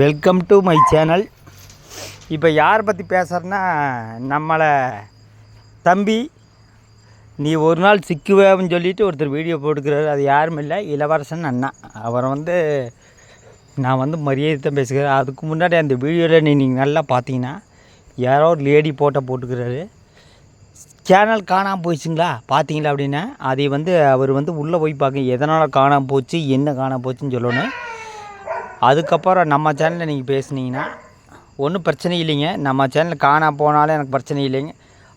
Welcome to my channel இப்போ யாரை பற்றி பேசுகிறேன்னா நம்மளை தம்பி நீ ஒரு நாள் சிக்குவேன்னு சொல்லிட்டு ஒருத்தர் வீடியோ போட்டுக்கிறாரு. அது யாரும் இல்லை இளவரசன் அண்ணா. அவரை வந்து நான் வந்து மரியாதை தான் பேசுகிறேன் அதுக்கு முன்னாடி அந்த வீடியோவில் நீ நீங்கள் நல்லா பார்த்தீங்கன்னா யாரோ ஒரு லேடி போட்டோ போட்டுக்கிறாரு. சேனல் காணாமல் போயிடுச்சுங்களா? பார்த்தீங்களா அப்படின்னா அதை வந்து அவர் வந்து உள்ளே போய் பார்க்க எதனால் காணாமல் போச்சு என்ன காணாமல் போச்சுன்னு சொல்லணும். அதுக்கப்புறம் நம்ம சேனலில் நீங்கள் பேசுனீங்கன்னா ஒன்றும் பிரச்சனை இல்லைங்க. நம்ம சேனலில் காணா போனாலும் எனக்கு பிரச்சனை இல்லைங்க.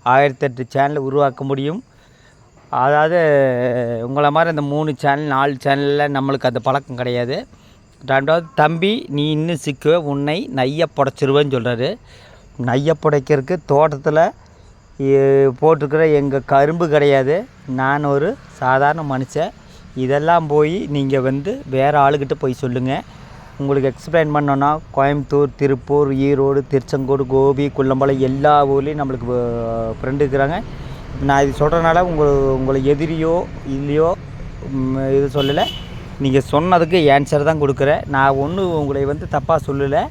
ஆயிரத்தெட்டு சேனலை உருவாக்க முடியும். அதாவது உங்களை மாதிரி அந்த மூணு சேனல் நாலு சேனலில் நம்மளுக்கு அந்த பழக்கம் கிடையாது. ரெண்டாவது தம்பி நீ இன்னும் சிக்குவ உன்னை நைய புடைச்சிருவேன்னு சொல்கிறாரு நைய புடைக்கிறதுக்கு தோட்டத்தில் போட்டிருக்கிற எங்கள் கரும்பு கிடையாது. நான் ஒரு சாதாரண மனுஷன். இதெல்லாம் போய் நீங்கள் வந்து வேறு ஆளுக்கிட்ட போய் சொல்லுங்கள் உங்களுக்கு எக்ஸ்பிளைன் பண்ணோன்னா கோயம்புத்தூர் திருப்பூர் ஈரோடு திருச்செங்கோடு கோபி குள்ளம்பலம் எல்லா ஊர்லேயும் நம்மளுக்கு ஃப்ரெண்டு இருக்கிறாங்க. நான் இது சொல்கிறனால உங்கள் உங்களை எதிரியோ இல்லையோ இது சொல்லலை. நீங்கள் சொன்னதுக்கு ஆன்சர் தான் கொடுக்குறேன். நான் ஒன்றும் உங்களை வந்து தப்பாக சொல்லலை.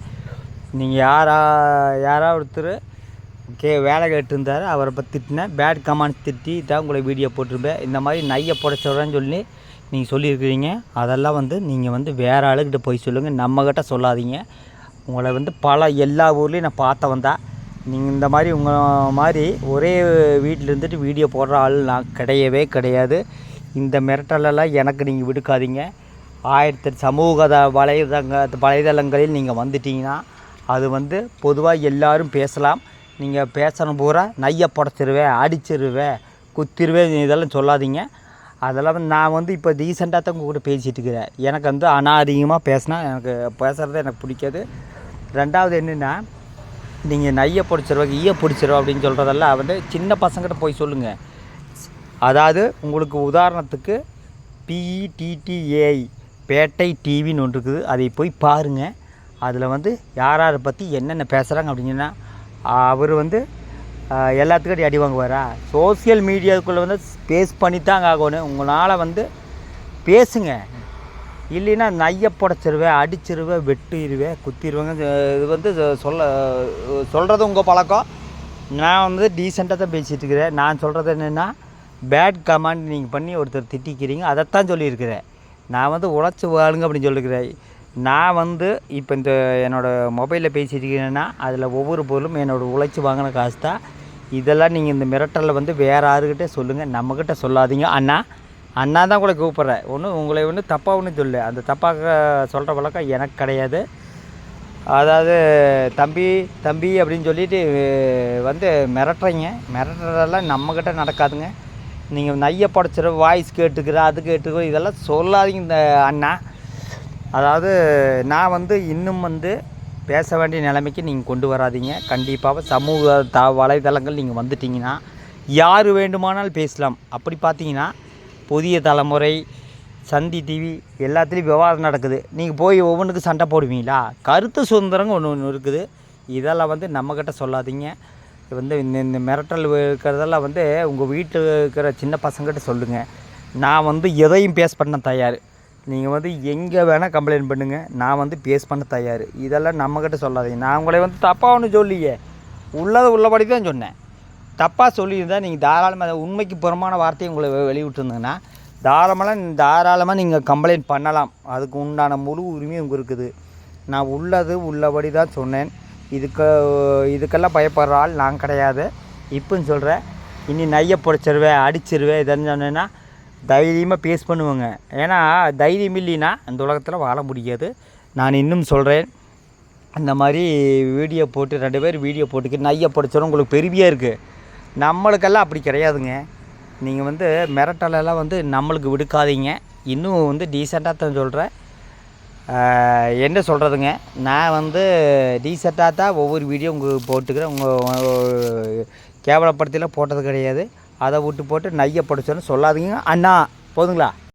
நீங்கள் யாரா யாரா ஒருத்தர் கே வேலை கேட்டுருந்தார் அவரை பற்றி திட்டினேன். பேட் கமெண்ட்ஸ் திட்டி தான் உங்களை வீடியோ போட்டிருப்பேன் இந்த மாதிரி நையை புடைச்சவரன்னு சொல்லி நீங்கள் சொல்லியிருக்கிறீங்க. அதெல்லாம் வந்து நீங்கள் வந்து வேறு ஆளுக்கிட்ட போய் சொல்லுங்கள் நம்மக்கிட்ட சொல்லாதீங்க. உங்களை வந்து பல எல்லா ஊர்லேயும் நான் பார்த்தவன் தான் நீங்கள் இந்த மாதிரி உங்கள் மாதிரி ஒரே வீட்டில் இருந்துட்டு வீடியோ போடுற ஆள் நான் கிடையவே கிடையாது. இந்த மிரட்டலெல்லாம் எனக்கு நீங்கள் விடுக்காதீங்க. ஆயிரத்தி சமூக த- வலைதங்க வலைதளங்களில் நீங்கள் வந்துட்டீங்கன்னா அது வந்து பொதுவாக எல்லாரும் பேசலாம். நீங்கள் பேசணும் பூரா நையை புடச்சிருவேன் அடிச்சிருவேன் குத்திருவேன் இதெல்லாம் சொல்லாதீங்க. அதெல்லாம் வந்து நான் வந்து இப்போ ரீசெண்டாக தான் உங்கள் கூட பேசிகிட்டு இருக்கிறேன். எனக்கு வந்து ஆனால் அதிகமாக பேசினா எனக்கு பேசுகிறது எனக்கு பிடிக்காது. ரெண்டாவது என்னென்னா நீங்கள் நையை பிடிச்சிருவா ஈய பிடிச்சிருவா அப்படின்னு சொல்கிறதெல்லாம் வந்து சின்ன பசங்கிட்ட போய் சொல்லுங்கள் அதாவது உங்களுக்கு உதாரணத்துக்கு பிஇடிடிஏஐ பேட்டை டிவின்னு ஒன்று இருக்குது. அதை போய் பாருங்கள் அதில் வந்து யார் யாரை பற்றி என்னென்ன பேசுகிறாங்க அப்படின்னா அவர் வந்து எல்லாத்துக்கிட்டையும் அடி வாங்குவாரா? சோசியல் மீடியாவுக்குள்ளே வந்து பேஸ் பண்ணி தாங்க ஆகணும். உங்களால் வந்து பேசுங்க. இல்லைன்னா நைய புடச்சிருவேன் அடிச்சிருவேன் வெட்டிடுவேன் குத்திடுவேங்க இது வந்து சொல்ல சொல்கிறது உங்கள் பழக்கம். நான் வந்து டீசெண்டாக தான் பேசிகிட்டு இருக்கிறேன். நான் சொல்கிறது என்னென்னா பேட் கமாண்ட் நீங்கள் பண்ணி ஒருத்தர் திட்டிக்கிறீங்க அதைத்தான் சொல்லியிருக்கிறேன். நான் வந்து உழைச்சி வாழுங்க அப்படின்னு சொல்லியிருக்கிறேன். நான் வந்து இப்போ இந்த என்னோடய மொபைலில் பேசியிருக்கிறேன்னா அதில் ஒவ்வொரு பொருளும் என்னோடய உழைச்சி வாங்கின காசு தான். இதெல்லாம் நீங்கள் இந்த மிரட்டலில் வந்து வேறு யாருக்கிட்டே சொல்லுங்கள் நம்மக்கிட்ட சொல்லாதீங்க. அண்ணா அண்ணா தான் உங்களை கூப்பிட்றேன் ஒன்றும் உங்களை ஒன்று தப்பாக ஒன்றும் சொல்லு அந்த தப்பாக சொல்கிற பழக்கம் எனக்கு கிடையாது. அதாவது தம்பி தம்பி அப்படின்னு சொல்லிட்டு வந்து மிரட்டுறீங்க. மிரட்டுறதெல்லாம் நம்மக்கிட்ட நடக்காதுங்க. நீங்கள் நைய படைச்சிட வாய்ஸ் கேட்டுக்கிற அது கேட்டுக்கிற இதெல்லாம் சொல்லாதீங்க இந்த அண்ணா. அதாவது நான் வந்து இன்னும் வந்து பேச வேண்டிய நிலைமைக்கு நீங்கள் கொண்டு வராதீங்க. கண்டிப்பாக சமூக த வலைதளங்கள் நீங்கள் வந்துட்டீங்கன்னா யார் வேண்டுமானால் பேசலாம். அப்படி பார்த்தீங்கன்னா புதிய தலைமுறை சந்தி டிவி எல்லாத்துலேயும் விவாதம் நடக்குது. நீங்கள் போய் ஒவ்வொன்றுக்கு சண்டை போடுவீங்களா? கருத்து சுதந்திரங்க ஒன்று ஒன்று இருக்குது. இதெல்லாம் வந்து நம்மக்கிட்ட சொல்லாதீங்க. வந்து இந்த இந்த மிரட்டல் இருக்கிறதெல்லாம் வந்து உங்கள் வீட்டில் இருக்கிற சின்ன பசங்கள்கிட்ட சொல்லுங்கள் நான் வந்து எதையும் பேஸ் பண்ண தயார். நீங்கள் வந்து எங்கே வேணால் கம்ப்ளைண்ட் பண்ணுங்கள் நான் வந்து பேஸ் பண்ண தயார். இதெல்லாம் நம்மக்கிட்ட சொல்லாதீங்க. நான் உங்களை வந்து தப்பாக ஒன்று சொல்லியே. உள்ளதை உள்ளபடி தான் சொன்னேன். தப்பாக சொல்லியிருந்தால் நீங்கள் தாராளமாக உண்மைக்கு புறமான வார்த்தையை உங்களை வெளியிட்டுருந்தீங்கன்னா தாராளமாக தாராளமாக நீங்கள் கம்ப்ளைண்ட் பண்ணலாம். அதுக்கு உண்டான முழு உரிமையும் உங்கள் இருக்குது. நான் உள்ளது உள்ளபடி தான் சொன்னேன். இதுக்கு இதுக்கெல்லாம் பயப்படுற ஆள் நான் கிடையாது. இப்போன்னு சொல்கிறேன் இனி நையை பிடிச்சிருவேன் அடிச்சிருவேன். இதன்னு சொன்னேன்னா தைரியமாக பேஸ் பண்ணுவேங்க. ஏன்னா தைரியம் இல்லைன்னா அந்த உலகத்தில் வாழ முடியாது. நான் இன்னும் சொல்கிறேன் இந்த மாதிரி வீடியோ போட்டு ரெண்டு பேர் வீடியோ போட்டுக்கு நையை படித்தோம் உங்களுக்கு பெருமையாக இருக்குது நம்மளுக்கெல்லாம் அப்படி கிடையாதுங்க. நீங்கள் வந்து மிரட்டலெல்லாம் வந்து நம்மளுக்கு விடுக்காதீங்க. இன்னும் வந்து டீசெண்டாக தான் சொல்கிறேன் என்ன சொல்கிறதுங்க நான் வந்து டீசெண்டாக தான் ஒவ்வொரு வீடியோ உங்களுக்கு போட்டுக்கிறேன். உங்கள் கேவலப்படுத்திலாம் போட்டது கிடையாது. அதை விட்டு போட்டு நையை படிச்சோன்னு சொல்லாதீங்க. அண்ணா போதுங்களா?